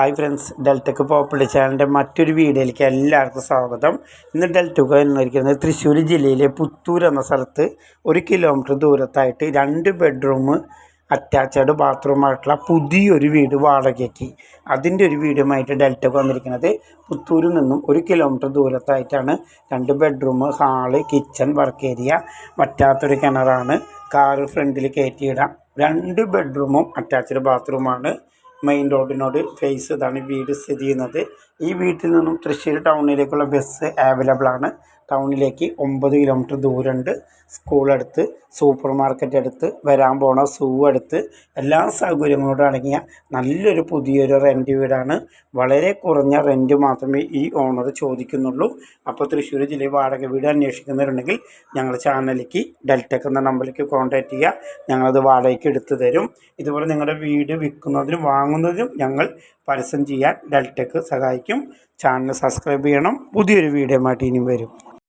Hi friends ഡെൽറ്റക്ക് popular ചാനലിന്റെ മറ്റൊരു വീഡിയോയിലേക്ക് എല്ലാവർക്കും സ്വാഗതം. ഇന്ന് ഡെൽറ്റക്ക് എന്നിരിക്കുന്നത് തൃശ്ശൂർ ജില്ലയിലെ പുത്തൂർ എന്ന സ്ഥലത്ത് ഒരു കിലോമീറ്റർ ദൂരത്തായിട്ട് രണ്ട് ബെഡ്റൂം അറ്റാച്ച്ഡ് ബാത്റൂമായിട്ടുള്ള പുതിയൊരു വീട് വാടകയ്ക്ക്. അതിന്റെ ഒരു വീടുമായിട്ട് ഡെൽറ്റക്ക് വന്നിരിക്കുന്നത് പുത്തൂരിൽ നിന്നും ഒരു കിലോമീറ്റർ ദൂരത്തായിട്ടാണ് രണ്ട് bedroom hall kitchen work area വറ്റാത്തൊരു കിണറാണ്. കാറ് ഫ്രണ്ടിൽ കയറ്റിയിടാം. രണ്ട് ബെഡ്റൂമും അറ്റാച്ച്ഡ് ബാത്റൂമാണ് മെയിൻ റോഡിനോട് ഫേസ് ഇതാണ് വീട് സ്ഥിതി ചെയ്യുന്നത്. ഈ വീട്ടിൽ നിന്നും തൃശ്ശൂർ ടൗണിലേക്കുള്ള ബസ് അവൈലബിൾ ആണ്. ടൗണിലേക്ക് ഒമ്പത് കിലോമീറ്റർ ദൂരമുണ്ട്. സ്കൂളടുത്ത് സൂപ്പർ മാർക്കറ്റ് അടുത്ത് വരാൻ പോണ സൂ അടുത്ത്. എല്ലാ സൗകര്യങ്ങളോടും അടങ്ങിയ നല്ലൊരു പുതിയൊരു റെന്റ് വീടാണ്. വളരെ കുറഞ്ഞ റെന്റ് മാത്രമേ ഈ ഓണർ ചോദിക്കുന്നുള്ളൂ. അപ്പോൾ തൃശ്ശൂർ ജില്ലയിൽ വാടക വീട് അന്വേഷിക്കുന്നവരുണ്ടെങ്കിൽ ഞങ്ങൾ ചാനലിലേക്ക് ഡെൽറ്റക് എന്ന നമ്പറിലേക്ക് കോൺടാക്റ്റ് ചെയ്യുക. ഞങ്ങളത് വാടകയ്ക്ക് എടുത്തു തരും. ഇതുപോലെ നിങ്ങളുടെ വീട് വിൽക്കുന്നതിനും വാങ്ങുന്നതിനും ഞങ്ങൾ പരസ്യം ചെയ്യാൻ ഡെൽറ്റക്ക് സഹായിക്കും. ചാനൽ സബ്സ്ക്രൈബ് ചെയ്യണം. പുതിയൊരു വീഡിയോ ആയിട്ട് ഇനിയും വരും.